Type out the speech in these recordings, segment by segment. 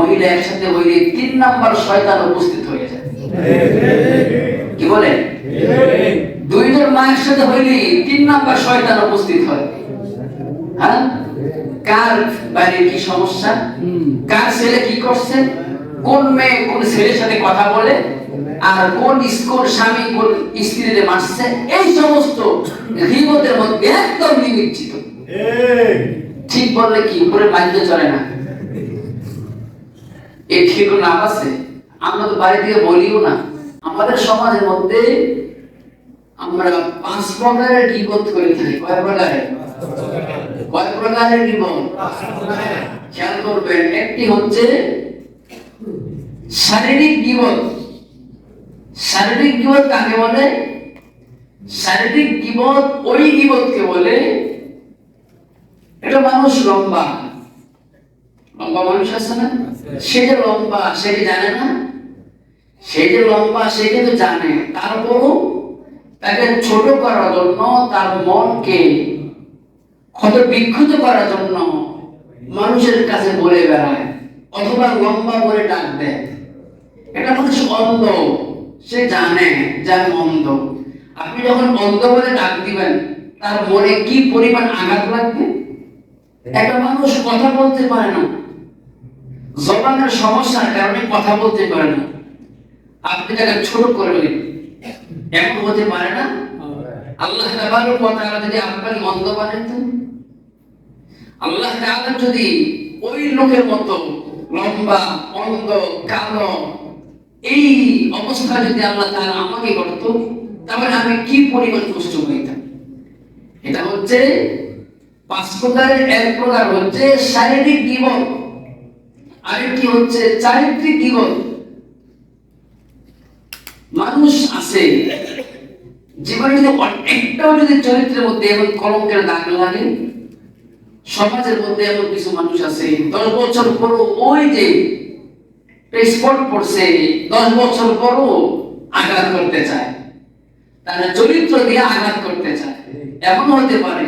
মহিলা একসাথে হইলে তিন নাম্বার শয়তান উপস্থিত হয়ে যায়। কি বলে? দুইজন মা একসাথে হইলে তিন নাম্বার শয়তান উপস্থিত হয়। হ্যাঁ? কার বাড়ি কি সমস্যা? কার ছেলে কি করছে? কোন মেয়ে কোন ছেলের সাথে কথা বলে? আর কোন স্কুল স্বামী কোন স্ত্রীদের মারছে? এই সমস্ত গিবতের মধ্যে একদম নিমিচ্ছিত ঠিক বললে কি? উপরে বাধ্য চলে না। এ ঠিক নাম আছে? আমরা তো থেকে বলিও না। আমাদের সমাজের মধ্যে আমরা পাঁচ প্রকারের গিবত করে থাকি। কয় প্রকারের? কয় প্রকারের গিবত? খেয়াল করবেন, একটি হচ্ছে শারীরিক গিবত। শারীরিক গিবত কাকে বলে? শারীরিক গিবত ওই গিবতকে বলে, এটা মানুষ লম্বা। লম্বা মানুষ আছে না? সে যে লম্বা, সে কি জানে না? সে যে লম্বা, সে কিন্তু জানে। তারপরও তাকে ছোট করার জন্য তার মনকে ক্ষত বিক্ষুত করার জন্য মানুষের কাছে বলে বেড়ায়, অথবা লম্বা করে ডাক দেয়। এটা মানুষ অন্ধ, সে জানে যার অন্ধ। আপনি যখন অন্ধ বলে ডাক দিবেন, তার মনে কি পরিমাণ আঘাত লাগবে? একটা মানুষ কথা বলতে পারে না। জবানের সমস্যার কারণে কথা বলতে পারে না। আপনি তাকে ছোট করে দিলেন এমন হতে পারে না? আল্লাহ তাবারক ওয়া যদি আপনাকে অন্ধ বানান তো? আল্লাহ তাআলা যদি ওই লোকের মতো লম্বা, অন্ধ, কালো, এই অবস্থা যদি আল্লাহ তাআলা আমাকে করতো, তাহলে আমি কি পরিমাণ কষ্ট হইতাম এটা হচ্ছে পাঁচ প্রকারের, এক প্রকার হচ্ছে শারীরিক জীবন। আরেকটি হচ্ছে? চারিত্রিক জীবন। মানুষ আছে। জীবনে যদি একটাও যদি চরিত্রের মধ্যে এমন কলঙ্কের দাগ লাগে, সমাজের মধ্যে এমন কিছু মানুষ আছে, দশ বছর পরও ওই যে স্পট পড়ছে, দশ বছর পরও আঘাত করতে চায়। তারা চরিত্র দিয়ে আঘাত করতে চায়। এমন হতে পারে।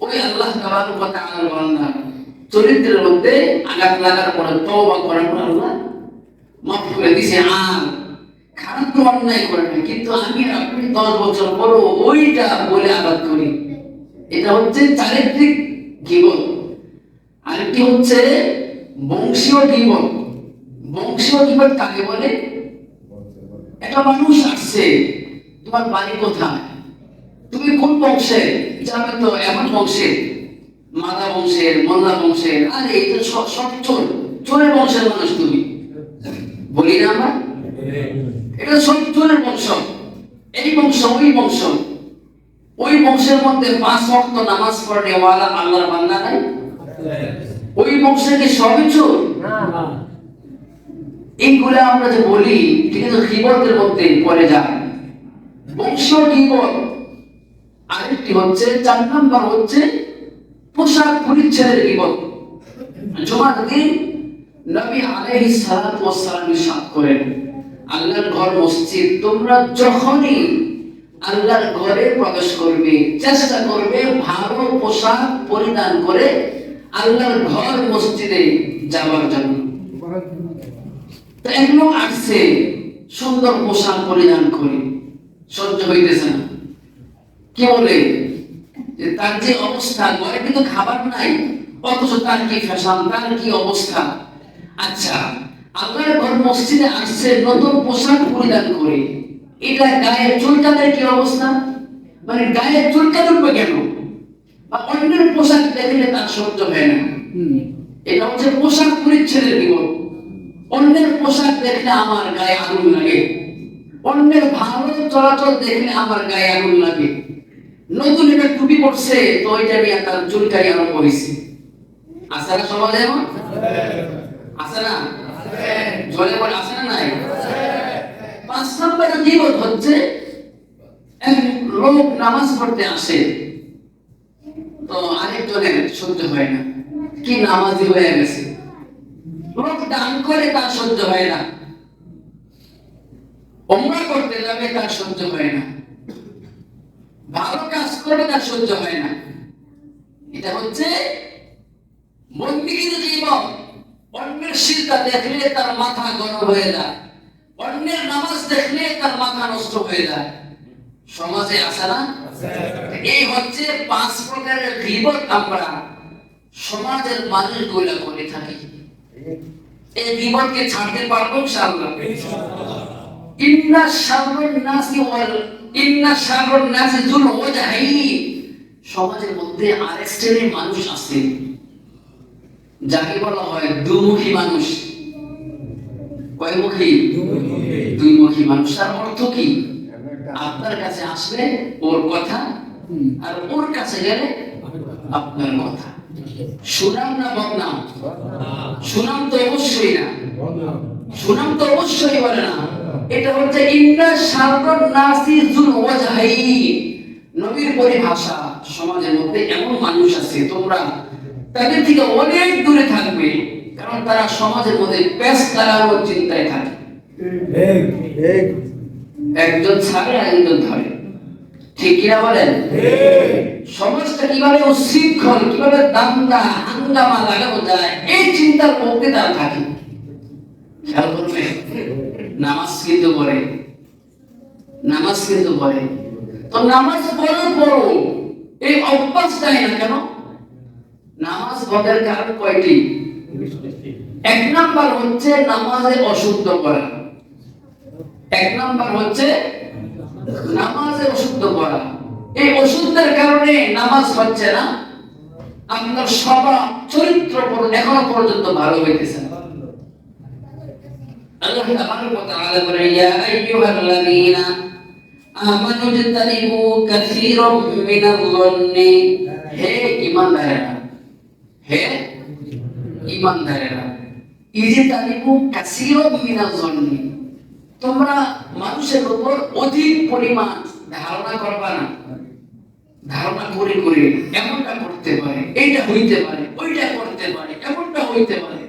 ওই আল্লাহ তাআলার কথা আল্লাহ চরিত্রের মধ্যে আঘাত লাগার পরে তওবা করার পর আল্লাহ মাফ করে দিছে, আর খারাপ তো অন্যায় করে না কিন্তু আমি আপনি দশ বছর পরও ওইটা বলে আঘাত করি। এটা হচ্ছে চারিত্রিক জীবন। আরেকটি হচ্ছে বংশীয় জীবন। বংশীয় জীবন কাকে বলে? একটা মানুষ আসছে, তোমার বাড়ি কোথায়? তুমি কোন বংশে? যাবে তো, এমন বংশের মাদা বংশের, মোল্লা বংশের, আরে এই তো সব সব চোর, চোরের বংশের মানুষ তুমি। বলি না আমরা? এটা সব চোরের বংশ। এই বংশ, ওই বংশ। ওই বংশের মধ্যে পাঁচ ওয়াক্ত নামাজ পড়ে ওয়ালা আল্লাহর বান্দা নাই? ওই বংশে কি সবই চোর? এইগুলা আমরা যে বলি কিন্তু কিবতের মধ্যে পড়ে যায়। বংশ কিবত আরেকটি হচ্ছে, চার নাম্বার হচ্ছে পোশাক পরিচ্ছদের কিবত জুমার দিন নবী আলাইহিস সালাম ইরশাদ করেন, আল্লাহর ঘর মসজিদ, তোমরা যখনই আল্লাহর ঘরে প্রবেশ করবে, চেষ্টা করবে ভালো পোশাক পরিধান করে আল্লাহর ঘর মসজিদে যাওয়ার জন্য। তো আসছে সুন্দর পোশাক পরিধান করে। সহ্য হইতেছে না। কি বলে? যে তার যে অবস্থা ঘরে কিন্তু খাবার নাই অথচ তার কি ফ্যাশন তার কি অবস্থা? আচ্ছা আল্লাহর ঘর মসজিদে আসছে নতুন পোশাক পরিধান করে। এটা গায়ের চুলকাদের কি অবস্থা? মানে গায়ের চুলকা উঠবে কেন? বা অন্যের পোশাক দেখলে তার সহ্য হয় না। এটা হচ্ছে পোশাক পরিচ্ছেদের বিপদ। অন্যের পোশাক দেখলে আমার গায়ে আগুন লাগে। অন্যের ভালো চলাচল দেখলে আমার গায়ে আগুন লাগে। নতুন একটা টুপি পড়ছে তো ওইটা নিয়ে তার চুলকাই আরম্ভ হয়েছে। আছে না সমাজে জলে আছে না নাই? পাঁচ নম্বর হচ্ছে? লোক নামাজ পড়তে আসে, তো আরেকজনের সহ্য হয় না। কি নামাজি হয়ে গেছে? লোক দান করে তার সহ্য হয় না। ওমরা করতে যাবে তার সহ্য হয় না। ভালো কাজ করবে তার সহ্য হয় না। এটা হচ্ছে জীবন। অন্যের দেখলে তার মাথা গরম হয়ে যায়। অন্যের নামাজ দেখলে তার মাথা নষ্ট হয়ে যায়। সমাজে আসে না? এই হচ্ছে পাঁচ প্রকারের গিবত আমরা সমাজের মানুষগুলা করে থাকি। এই গিবতকে ছাড়তে পারব ইনশাআল্লাহ। ইন্না নাসি ওয়াল ইন্না নাসি ওয়াজহাইনি। সমাজের মধ্যে আরেক শ্রেণির মানুষ আছে যাকে বলা হয় দুমুখী মানুষ। কয়মুখী? দুইমুখী মানুষ। তার অর্থ কি? আপনার কাছে আসলে ওর কথা আর ওর কাছে গেলে আপনার কথা। সুনাম না বদনাম? সুনাম তো অবশ্যই না। সুনাম তো অবশ্যই বলে না। এটা হচ্ছে ইন্না শাররুন নাসি যুল ওয়াজহাইনি নবীর পরিভাষা সমাজের মধ্যে এমন মানুষ আছে তোমরা তাদের থেকে অনেক দূরে থাকবে কারণ তারা সমাজের মধ্যে পেস লাগানোর চিন্তায় থাকে। একজন ছাড়ে একজন ধরে। ঠিক কিনা বলেন? সমাজটা কীভাবে উশৃঙ্খল কীভাবে দাঙ্গা হাঙ্গামা লাগানো যায় এই চিন্তার মধ্যে তারা থাকে। নামাজ কিন্তু পড়ে। নামাজ কিন্তু পড়ে। তো নামাজ এই অভ্যাসটাই না কেন? নামাজ কারণ কয়টি? এক নাম্বার হচ্ছে নামাজে অশুদ্ধ করা এক নাম্বার হচ্ছে নামাজে অশুদ্ধ করা এই অশুদ্ধের কারণে নামাজ হচ্ছে না। আপনার স্বভাব, চরিত্র এখনও পর্যন্ত ভালো হইতেছে আল্লাহ তাবারক ওয়া তাআলা বলেন ইয়া আইয়ুহাল্লাযীনা আমানু ইজতানিবু কাসীরাম মিনাল যন্নি হে ঈমানদারেরা হে ঈমানদারেরা ইজতানিবু কাসীরাম মিনাল যন্নি তোমরা মানুষের উপর অধিক পরিমাণ ধারণা করবা না। ধারণা করে করে এমনটা করতে পারে, এইটা হইতে পারে, ওইটা করতে পারে, এমনটা হইতে পারে।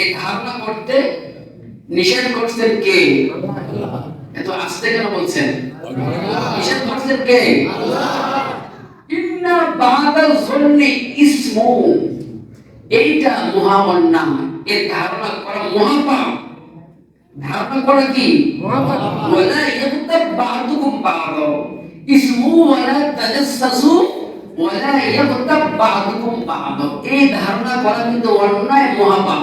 এই ধারণা করতে নিষেধ করছেন কে? এত আস্তে কেন বলছেন? নিষেধ করছেন কে? ইন্না বাদাল জন্নি ইসমু। এইটা মহা এর ধারণা করা মহাপাপ। ধারণা করা কি? ওয়ালা ইয়াগতাব বা'দুকুম বা'দা। ইসমু ওয়ালা তাজাসসু ওয়ালা ইয়াগতাব বা'দুকুম বা'দা। এই ধারণা করা কিন্তু অন্যায়, মহাপাপ।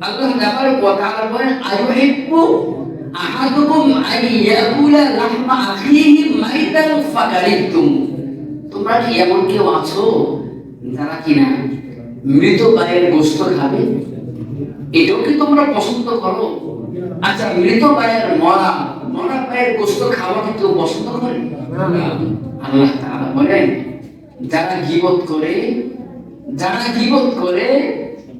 আল্লাহ তাআলা বলেন আয়ুহিব্বু আহাদুকুম আন ইয়াকুলা লাহমা আখিহি মাইতান ফাকারিতুম তোমরা কি এমন কেউ আছো যারা কিনা মৃত ভাইয়ের গোশত খাবে এটাও কি তোমরা পছন্দ করো আচ্ছা মৃত ভাইয়ের মরা মরা ভাইয়ের গোশত খাওয়া কি কেউ পছন্দ করে আল্লাহ তাআলা বলেন যারা গীবত করে যারা গীবত করে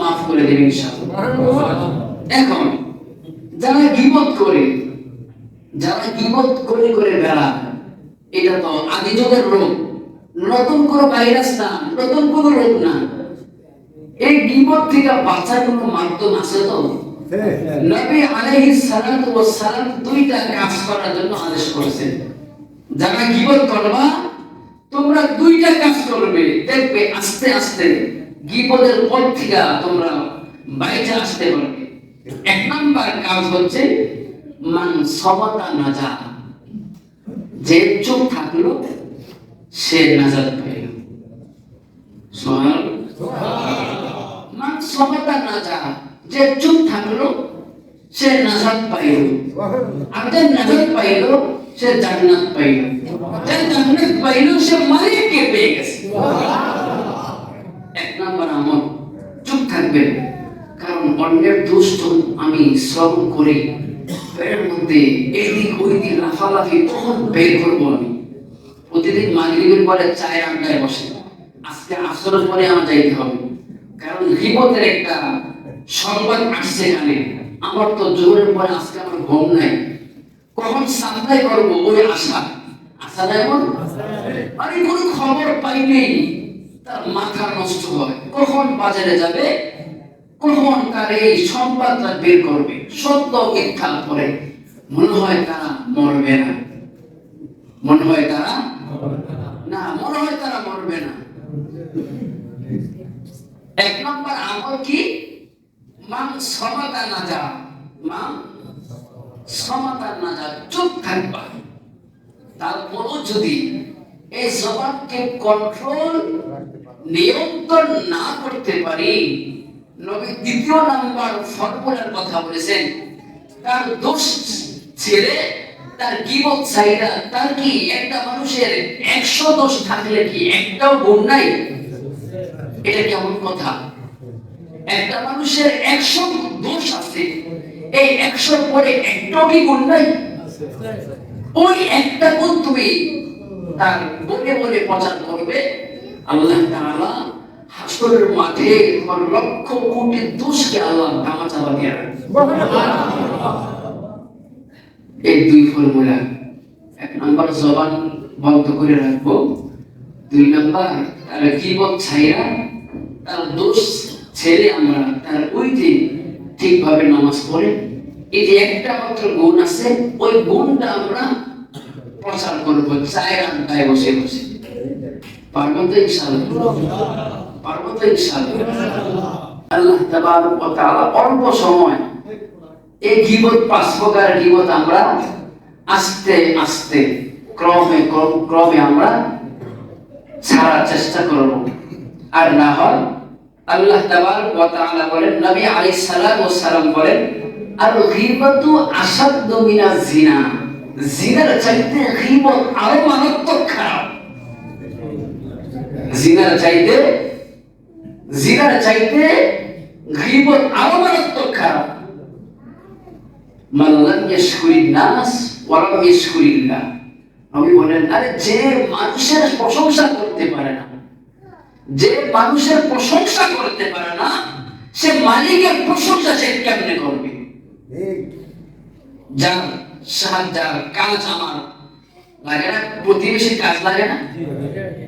মাফ করে দেবেন এখন, যারা গীবত করে, যারা গীবত করে করে বেড়ায় এটা তো আদি যুগের রোগ। নতুন কোনো ভাইরাস না, নতুন কোনো রোগ না। এই গীবত থেকে বাঁচার কোনো মাধ্যম আছে তো? নবী আলাইহিস সালাতু ওয়াস সালাম দুইটা কাজ করার জন্য আদেশ করেছেন। যারা গীবত করবা তোমরা দুইটা কাজ করবে। দেখবে আস্তে আস্তে গীবতের পথ থেকে তোমরা বাইরে আসতে পারবে। এক নাম্বার কাজ হচ্ছে মান সবতা নাজা যে চুপ থাকল, সে নাজাত পাইল মান সবতা নাজা যে চুপ থাকল, সে নাজাত পাইল। আর যে নাজাত পাইল, সে জান্নাত পাইল। জান্নাত পাইল সে মালিককে পেয়ে গেছে এক নাম্বার আমল চুপ থাকবেন কারণ অন্যের দোষ আমি শ্রবণ করি এর মধ্যে এদিক ওইদিক লাফালাফি তখন বের করব আমি প্রতিদিন মাগরিবের পরে চায়ের আড্ডায় বসে আজকে আসরের পরে আমার যাইতে হবে কারণ রিপোর্টের একটা সংবাদ আসছে এখানে আমার তো জোরের পরে আজকে আমার ঘুম নাই কখন সাপ্লাই করব ওই আশা। নাই এমন আমি কোনো খবর পাইলেই তার মাথা নষ্ট হয়। কখন বাজারে যাবে? কখন তার এই সংবাদটা বের করবে? সত্য মিথ্যা পরে। মনে হয় তারা মরবে না। মনে হয় তারা না, মনে হয় তারা মরবে না। এক নম্বর আমল কি? মান সমাতা না যা মা সমাতা না যা চুপ থাকবা। তারপরও যদি এই জবানকে কন্ট্রোল নিয়ন্ত্রণ না করতে পারি, নবী দ্বিতীয় নাম্বার ফর্মুলার কথা বলেছেন, তার দোষ ছেড়ে, তার গিবত চাইরা তার কি একটা মানুষের একশো দোষ থাকলে কি একটাও গুণ নাই? এটা কেমন কথা? একটা মানুষের একশো দোষ আছে, এই একশোর পরে একটাও কি গুণ নাই? ওই একটা গুণ তুমি তার বলে বলে প্রচার করবে। আল্লাহ তাআলা হাসরের মাঠে তোমার লক্ষ কোটি দোষকে আল্লাহ দিয়ে এই দুই ফর্মুলা, এক নাম্বার জবান বন্ধ করে রাখব, দুই নাম্বার তার জীবন ছাইরা তার দোষ ছেড়ে আমরা তার ওই যে ঠিকভাবে নামাজ পড়ে এই যে একটা মাত্র গুণ আছে, ওই গুণটা আমরা প্রচার করব, চায়ের আড্ডায় বসে বসে। পারব তো ইনশাআল্লাহ? পারব আল্লাহ তাবারক তাআলা অল্প সময় এই গিবত, পাঁচ প্রকার গিবত আমরা আস্তে আস্তে, ক্রমে ক্রম- ক্রমে আমরা ছাড়ার চেষ্টা করব। আর না হয় আল্লাহ তাবারক ওয়া তাআলা বলেন, নবী আলাইহিস সালাম বলেন আর গীবতু আসাদ্দু মিনাজ জিনা। জিনার চাইতে আরও মারাত্মক খারাপ। জিনার চাইতে জিনার চাইতে আরও মারাত্মক খারাপ। মাল্লাম ইয়াশকুরিন নাস ইয়াশকুরিল্লাহ বলেন, আরে যে মানুষের প্রশংসা করতে পারে না, যে মানুষের প্রশংসা করতে পারে না, সে মালিকের প্রশংসা সে কেমনে করবে? যার সাহায্য যার কাজ আমার। লাগে না? প্রতিবেশীর কাজ লাগে না?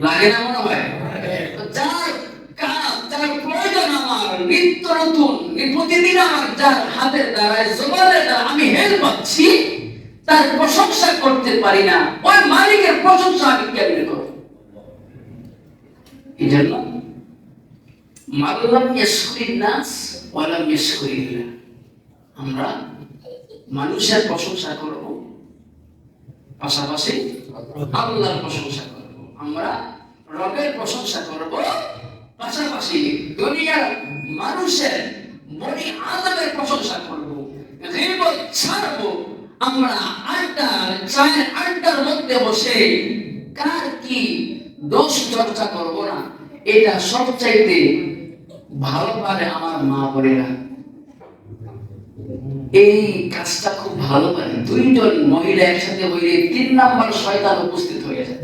লাগে। না মনে হয়? যার কাজ যার প্রয়োজন আমার নিত্য নতুন প্রতিদিন আমার যার হাতের দ্বারায় জোগাড়ের দ্বারা আমি হেল্প পাচ্ছি তার প্রশংসা করতে পারি না। ওই মালিকের প্রশংসা আমি কেমনে করব? এই জন্য মাল্লাম ইয়াশকুরিন নাস ওয়ালাম ইয়াশকুরিল্লাহ আমরা মানুষের প্রশংসা করব, পাশাপাশি আল্লাহর প্রশংসা করব। আমরা রবের প্রশংসা করব, পাশাপাশি দুনিয়ার মানুষের বনি আদমের প্রশংসা করব। গীবত ছাড়ব। আমরা আড্ডা চায়ের আড্ডার মধ্যে বসে কার কি দোষ চর্চা করব না? এটা সবচাইতে ভালো পারে আমার মা বোনেরা। এই কাজটা খুব ভালো পারে দুইজন মহিলা একসাথে হইলে তিন নাম্বার শয়তান উপস্থিত হয়ে যায়।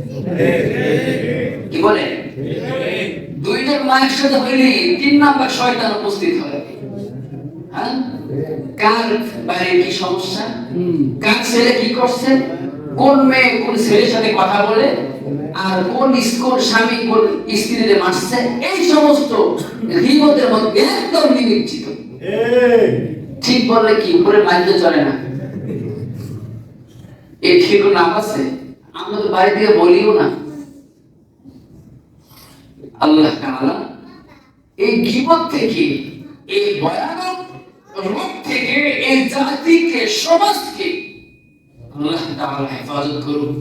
কি বলে? দুইজন মা একসাথে হইলে তিন নাম্বার শয়তান উপস্থিত হয়। হ্যাঁ? কার বাইরে কি সমস্যা? কার ছেলে কি করছে? কোন মেয়ে কোন ছেলের সাথে কথা বলে? আর কোন কোন স্বামী কোন স্ত্রীরে মারছে? এই সমস্ত গীবতের মধ্যে একদম নিমিজ্জিত ঠিক বললে কি? উপরে মাইন্ডে চলে না? এ ঠিক নাম আছে? আমরা তো বাড়ি থেকে বলিও না। আল্লাহ এই গীবত থেকে, এই ভয়ানক রোগ থেকে, এই জাতিকে, সমাজকে আল্লাহ হেফাজত করুন